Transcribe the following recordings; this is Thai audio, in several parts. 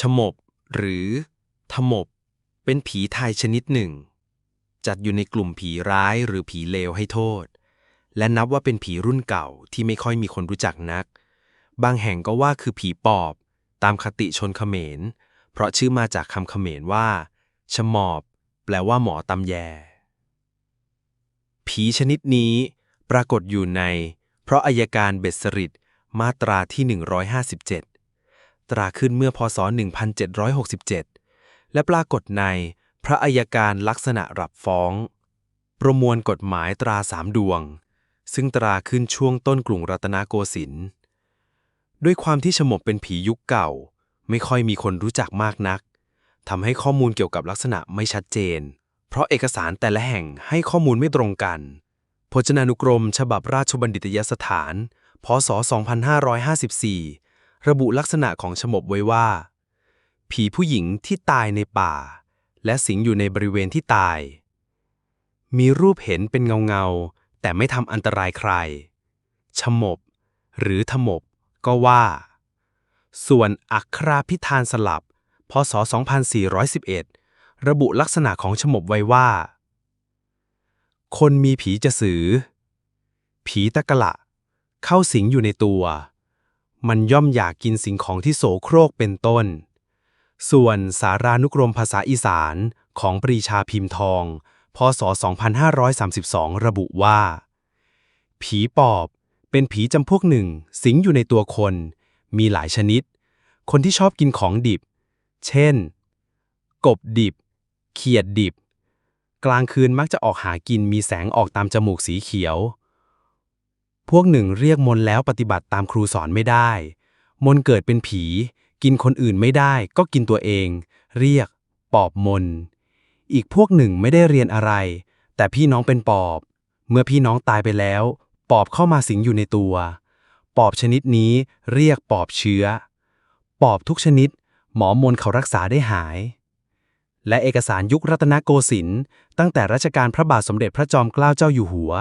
ฉมบ หรือทมบ เป็นผีไทยชนิดหนึ่ง จัดอยู่ในกลุ่มผีร้ายหรือผีเลวให้โทษ และนับว่าเป็นผีรุ่นเก่าที่ไม่ค่อยมีคนรู้จักนัก บางแห่งก็ว่าคือผีปอบ ตามคติชนเขมร เพราะชื่อมาจากคำเขมรว่าชมอบ แปลว่าหมอตำแย ผีชนิดนี้ปรากฏอยู่ใน เพราะอายการเบสริดมาตราที่ 157 ตราขึ้นเมื่อพศ 1767 และปรากฏในพระอายการลักษณะรับฟ้อง ประมวลกฎหมายตราสามดวง ซึ่งตราขึ้นช่วงต้นกรุงรัตนโกสินทร์ด้วยความที่ฉมบเป็นผียุคเก่า ไม่ค่อยมีคนรู้จักมากนักทำให้ข้อมูลเกี่ยวกับลักษณะไม่ชัดเจน เพราะเอกสารแต่ละแห่งให้ข้อมูลไม่ตรงกัน พจนานุกรม ฉบับราชบัณฑิตยสถาน พศ 2554 ระบุลักษณะของฉมบไว้ว่า ผีผู้หญิงที่ตายในป่า และสิงอยู่ในบริเวณที่ตาย มีรูปเห็นเป็นเงาเงาๆแต่ไม่ทำอันตรายใคร ฉมบ หรือทมบ ก็ว่า ส่วนอัคราพิธานสลับ พศ 2411 ระบุลักษณะของฉมบไว้ว่า คนมีผีจะสือ ผีตะกะละ เข้าสิงอยู่ในตัว มันย่อมอยากกินสิ่งของที่โสโครกเป็นต้น ส่วนสารานุกรมภาษาอีสานของปรีชาพิมพ์ทอง พศ 2532 ระบุว่า ผีปอบเป็นผีจำพวกหนึ่ง สิงอยู่ในตัวคน มีหลายชนิด คนที่ชอบกินของดิบ เช่น กบดิบ เขียดดิบ กลางคืนมักจะออกหากินมีแสงออกตามจมูกสีเขียว พวกหนึ่งเรียกมนแล้วปฏิบัติตามครูสอนไม่ได้ มนเกิดเป็นผี กินคนอื่นไม่ได้ ก็กินตัวเอง เรียก ปอบมน อีกพวกหนึ่งไม่ได้เรียนอะไร แต่พี่น้องเป็นปอบ เมื่อพี่น้องตายไปแล้ว ปอบเข้ามาสิงอยู่ในตัว ปอบชนิดนี้เรียกปอบเชื้อ ปอบทุกชนิด หมอมนเขารักษาได้หาย และเอกสารยุครัตนโกสินทร์ตั้งแต่รัชกาลพระบาทสมเด็จพระจอมเกล้าเจ้าอยู่หัว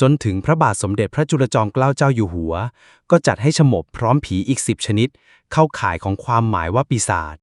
จนถึงพระบาทสมเด็จพระจุลจอมเกล้าเจ้าอยู่หัว ก็จัดให้ฉมบพร้อมผีอีกสิบชนิด เข้าข่ายของความหมายว่าปีศาจ